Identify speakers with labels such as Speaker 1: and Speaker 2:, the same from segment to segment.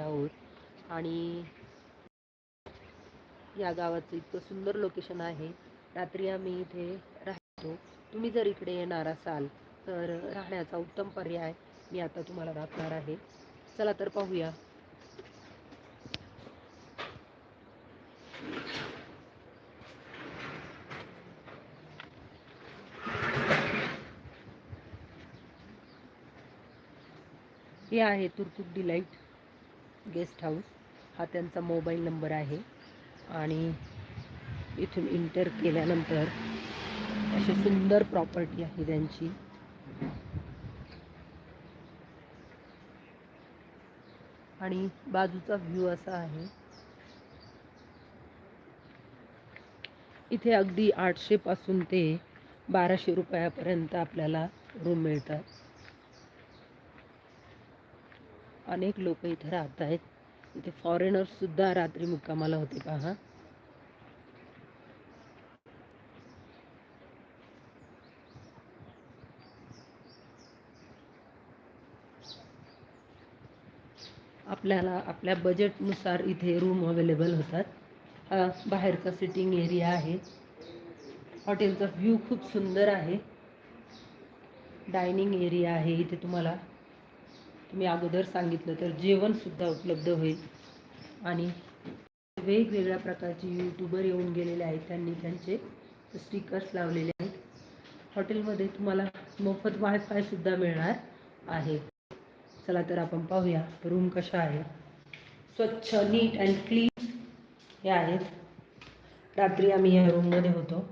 Speaker 1: आहोत. आणि या गावाचं इतकं सुंदर लोकेशन आहे. रात्री आम्ही इथे राहतो. तुम्ही जर इकडे येणार असाल तर राहण्याचा उत्तम पर्याय मी आता तुम्हाला दाखवणार आहे. चला तर पाहूया. हे आहे तुर्तुक डिलाईट गेस्ट हाऊस. हा त्यांचा मोबाईल नंबर आहे. आणि इथून इंटर केल्यानंतर अशी सुंदर प्रॉपर्टी आहे त्यांची. आणि बाजूचा व्ह्यू असा आहे. इथे अगदी आठशे पासून ते बाराशे रुपयापर्यंत आपल्याला रूम मिळतात. अनेक लोक इथे राहत आहेत. इथे फॉरेनर्स सुद्धा रात्री मुक्कामाला होते पहा. आपल्याला आपल्या बजेटनुसार इथे रूम अवेलेबल होतात. बाहेरचा सिटिंग एरिया आहे. हॉटेलचा व्ह्यू खूप सुंदर आहे. डायनिंग एरिया आहे इथे तुम्हाला. तुम्ही अगोदर सांगितलं तर जेवणसुद्धा उपलब्ध होईल. आणि वेगवेगळ्या प्रकारचे यूट्यूबर येऊन गेलेले आहेत. त्यांनी त्यांचे स्टिकर्स लावलेले आहेत. हॉटेलमध्ये तुम्हाला मोफत वायफायसुद्धा मिळणार आहे. चला तर आपण पाहूया रूम कशा आहे स्वच्छ नीट अँड क्लीन हे आहेत. रात्री आम्ही या रूममध्ये होतो.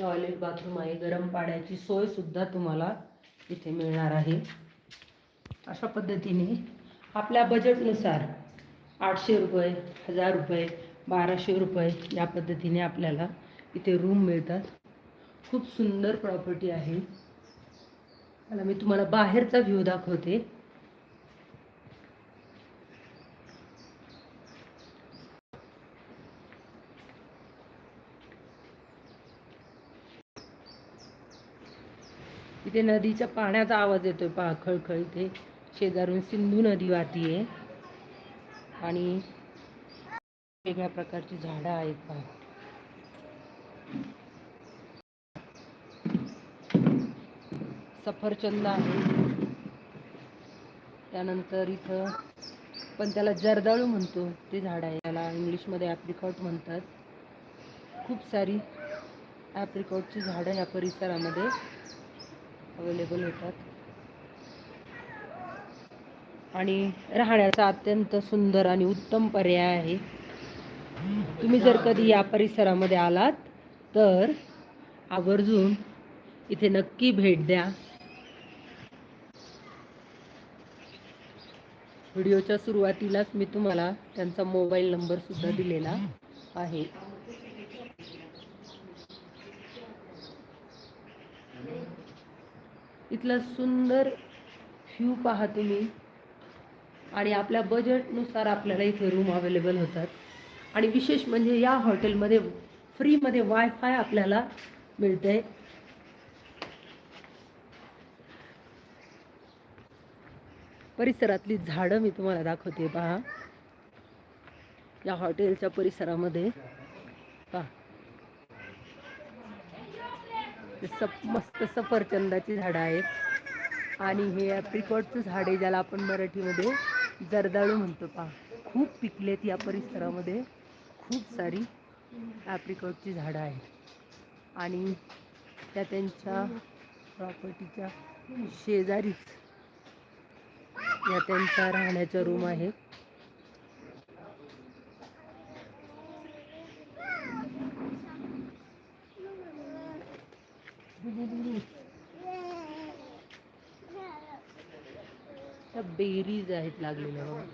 Speaker 1: टॉयलेट बाथरूम आहे. गरम पाण्याची सोय सुद्धा तुम्हाला इथे मिळणार आहे. अशा पद्धतीने आपल्या बजेटनुसार आठशे रुपये हजार रुपये बाराशे रुपये या पद्धतीने आपल्याला इथे रूम मिळतात. खूप सुंदर प्रॉपर्टी आहे. मला मी तुम्हाला बाहेरचा व्ह्यू दाखवते. तिथे नदीच्या पाण्याचा आवाज येतोय पहा खळखळ इथे. शेजारून सिंधू नदी वाहतीये आणि वेगळ्या प्रकारची झाडं आहेत पहा. सफरचंद आहे. त्यानंतर इथं पण त्याला जर्दाळू म्हणतो ते झाड आहे. त्याला इंग्लिशमध्ये ॲप्रिकॉट म्हणतात. खूप सारी ॲप्रिकॉटची झाडं या परिसरामध्ये अवेलेबल होतात. आणि राहण्याचा अत्यंत सुंदर आणि उत्तम पर्याय आहे. तुम्ही जर कधी या परिसरामध्ये आलात तर आवर्जून इथे नक्की भेट द्या. व्हिडिओच्या सुरुवातीलाच मी तुम्हाला त्यांचा मोबाईल नंबर सुद्धा दिलेला आहे. इथला सुंदर व्ह्यू पहा तुम्ही. आणि आपल्या बजेटनुसार आपल्याला इथे रूम अवेलेबल होतात. आणि विशेष म्हणजे या हॉटेलमध्ये फ्रीमध्ये वायफाय आपल्याला मिळते परिसरातली झाडं मी तुम्हाला दाखवते पहा. या हॉटेलच्या परिसरामध्ये पहा ते सप मस्त सफरचंदाची झाडं आहेत. आणि हे ॲप्रिकॉटचं झाड आहे ज्याला आपण मराठीमध्ये जर्दाळू म्हणतो. पा खूप पिकलेत या परिसरामध्ये. खूप सारी ॲप्रिकॉटची झाडं आहेत. आणि त्या त्यांच्या प्रॉपर्टीच्या शेजारीच या त्यांच्या राहण्याच्या रूम आहेत त्या बेरीज आहेत लागलेल्या बघा.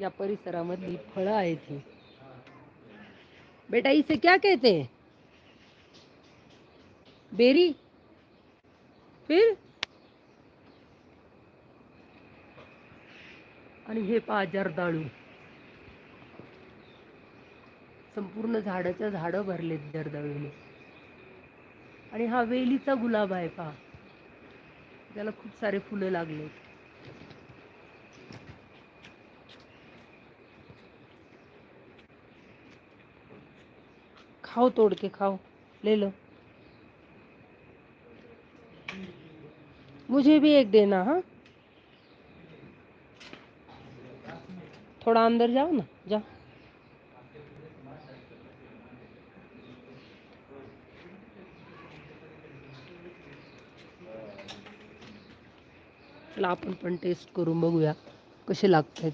Speaker 1: या परिसरामधली फळं आहेत ही. बेटा इसे क्या कहते हैं? बेरी? फिर? आणि हे पा जर्दाळू. संपूर्ण झाडाच्या झाडं भरलेत जर्दाळूने. आणि हा वेलीचा गुलाब आहे पहा. त्याला खूप सारे फुलं लागलेत. खाओ तोड़ के खाओ ले लो मुझे भी एक देना हाँ? थोड़ा अंदर जाओ ना जा. चला, आपण पण टेस्ट करून बघूया कसे लागत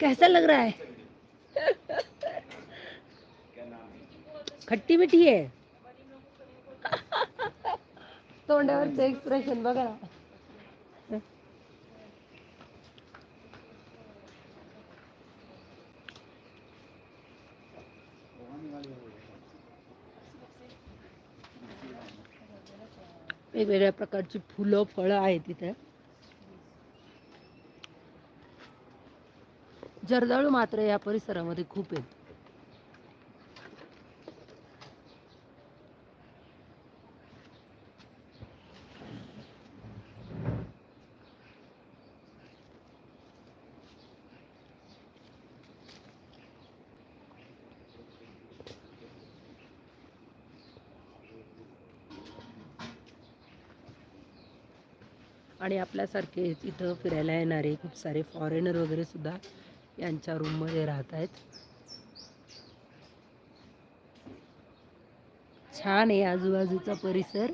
Speaker 1: कैसा लग रहा है? खट्टी मिठी है. तो एक्सप्रेशन ना. वेगवेगळ्या प्रकारची फुलं फळं आहेत तिथे जर्दाळू मात्र या परिसरामध्ये खूप आहेत. आणि आपल्यासारखे इथं फिरायला येणारे खूप सारे फॉरेनर वगैरे सुद्धा यांच्या रूममध्ये राहत आहेत. छान आहे आजूबाजूचा परिसर.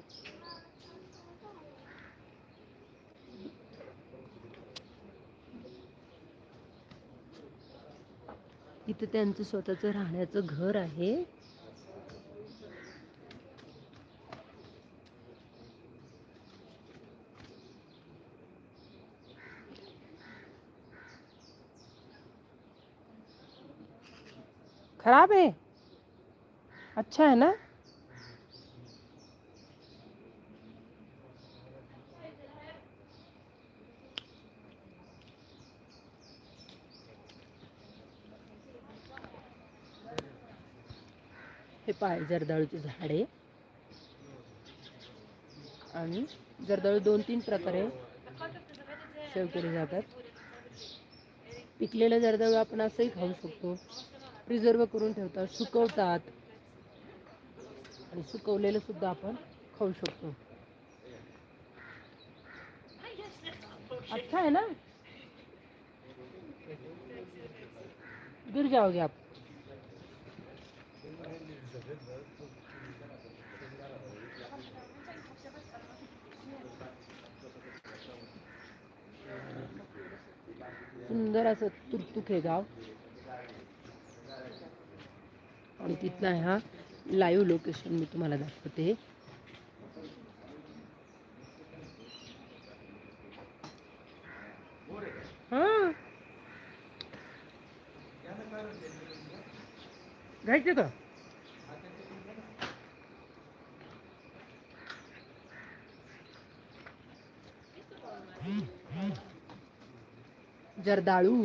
Speaker 1: इथं त्यांचं स्वतःचं राहण्याचं घर आहे. खराब है? अच्छा है ना? हे पाय जर्दाळूचे झाडे आणि जर्दाळू दोन तीन प्रकारे सेव केले जातात पिकलेलं जर्दाळू आपण असंही खाऊ शकतो. प्रिझर्व करून ठेवतात सुकवतात. आणि सुकवलेलं सुद्धा आपण खाऊ शकतो. अच्छा आहे ना? गिर जाओगे आप. सुंदर असं तुकतुक हे गाव. तिथला हा लाईव्ह लोकेशन मी तुम्हाला दाखवते. हा. घ्यायचे का? जर्दाळू.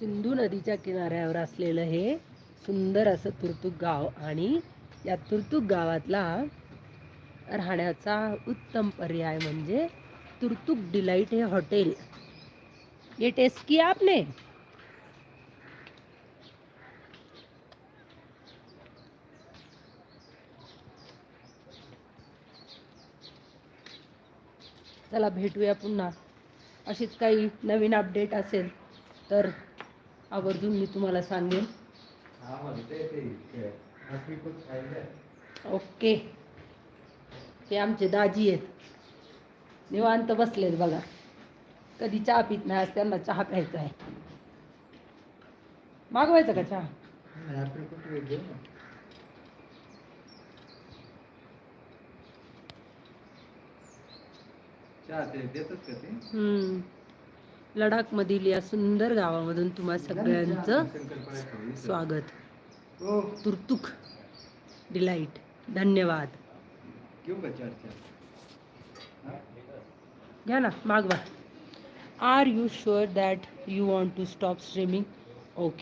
Speaker 1: सिंधू नदीच्या किनाऱ्यावर असलेलं हे सुंदर असं तुर्तुक गाव आणि या तुर्तुक गावातला राहण्याचा उत्तम पर्याय म्हणजे तुर्तुक डिलाइट हे हॉटेल. ये टेस्ट किया आपने? चला भेटूया पुन्हा. अशीच काही नवीन अपडेट असेल तर आवर्जून मी तुम्हाला सांगेन. ओके. हे आमचे दाजी आहेत. निवांत बसलेत बघा. कधी चहा पित नाही आज त्यांना चहा प्यायचा आहे. मागवायचा का चहा?
Speaker 2: ते ते?
Speaker 1: हम्म. लडाखमधील या सुंदर गावामधून तुम्हा सगळ्यांचं स्वागत.
Speaker 2: हो
Speaker 1: तुर्तुक डिलाईट धन्यवाद. घ्या ना मागवा. Are you sure that you want to stop streaming okay